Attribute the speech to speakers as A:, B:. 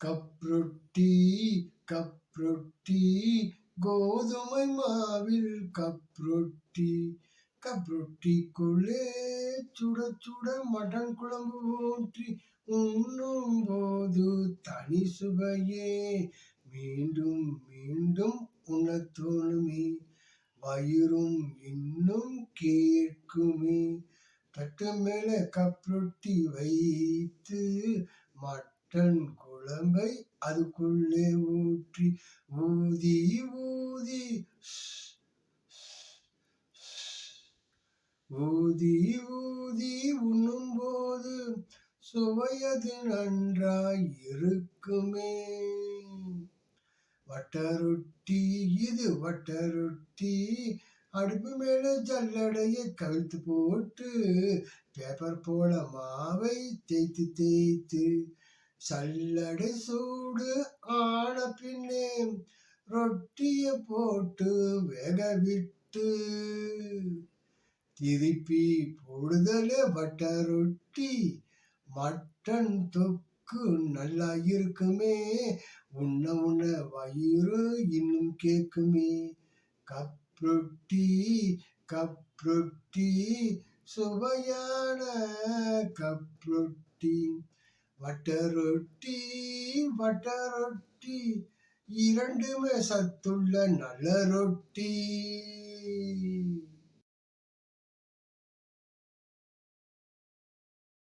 A: Cup ரொட்டி கோதுமை மாவில் கப் ரொட்டி. சுட சுட மட்டன் குழம்பு ஊற்றி உண்ணும் போது தனி சுவையே. மீண்டும் மீண்டும் உண்ணத் தோணுமே. வயிறும் இன்னும் கேட்குமே. தட்டு மேல கப்ரொட்டி வைத்து மட்டன் குழம்பை அதுக்குள்ளே ஊற்றி ஊதி ஊதி. ஊதி ஊதி உண்ணும்போது சுவையது நன்றாய் இருக்குமே. வட்டருட்டி இது வட்டருட்டி. அடுப்பு மேல ஜல்லடையை கழுத்து போட்டு பேப்பர் போல மாவை தேய்த்து தேய்த்து. சல்லடை சூடு ஆன பின்னே ரொட்டிய போட்டு வேக விட்டு. திருப்பி போடுதலே பட்ட ரொட்டி மட்டன் தொக்கு நல்லா இருக்குமே. உன்ன உன்ன வயிறு இன்னும் கேக்குமே. கப் ரொட்டி கப் ரொட்டி சுவையான கப் ரொட்டி. வட்டரொட்டி வட்டரொட்டி இரண்டுமே சத்துள்ள நல்ல ரொட்டி